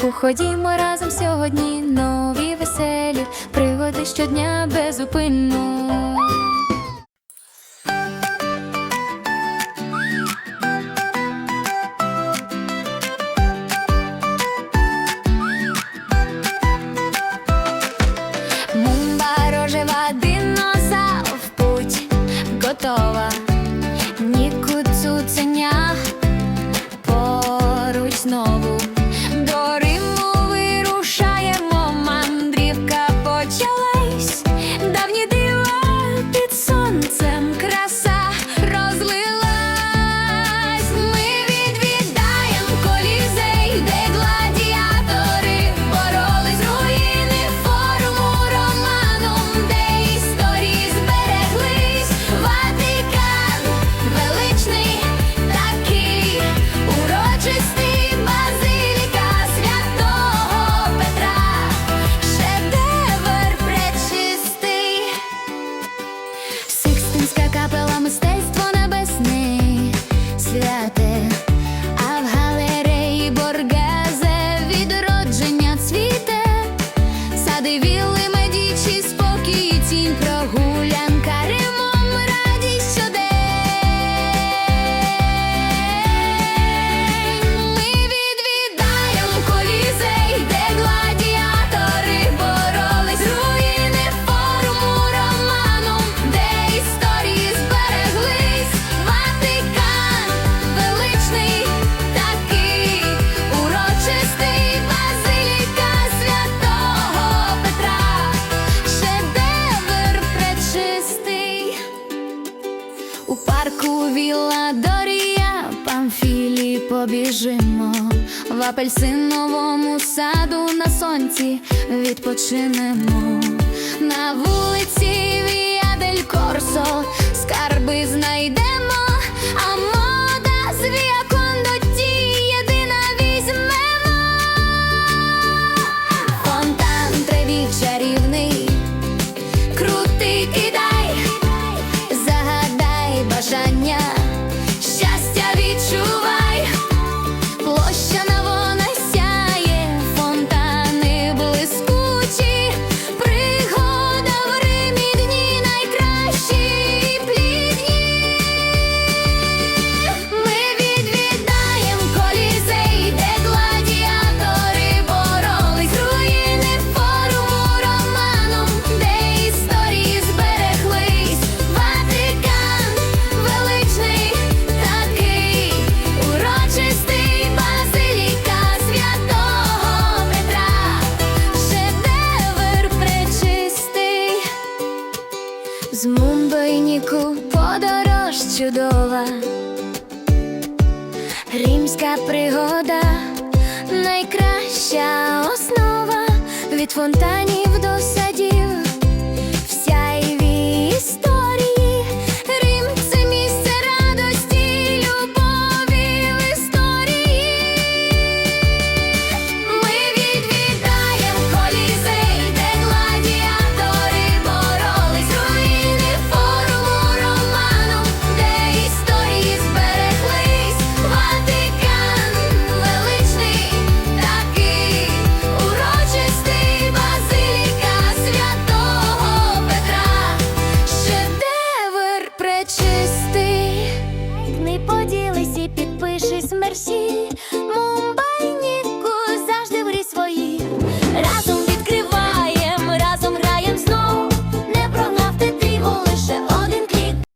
парку ходімо разом сьогодні, нові веселі, пригоди щодня безупинно. Памфілі побіжимо, в апельсиновому саду на сонці відпочинемо, на вулиці Віадель Корсо скарби знайдемо. з Мумбайніку подорож чудова, римська пригода, найкраща основа від фонтанів. Bitches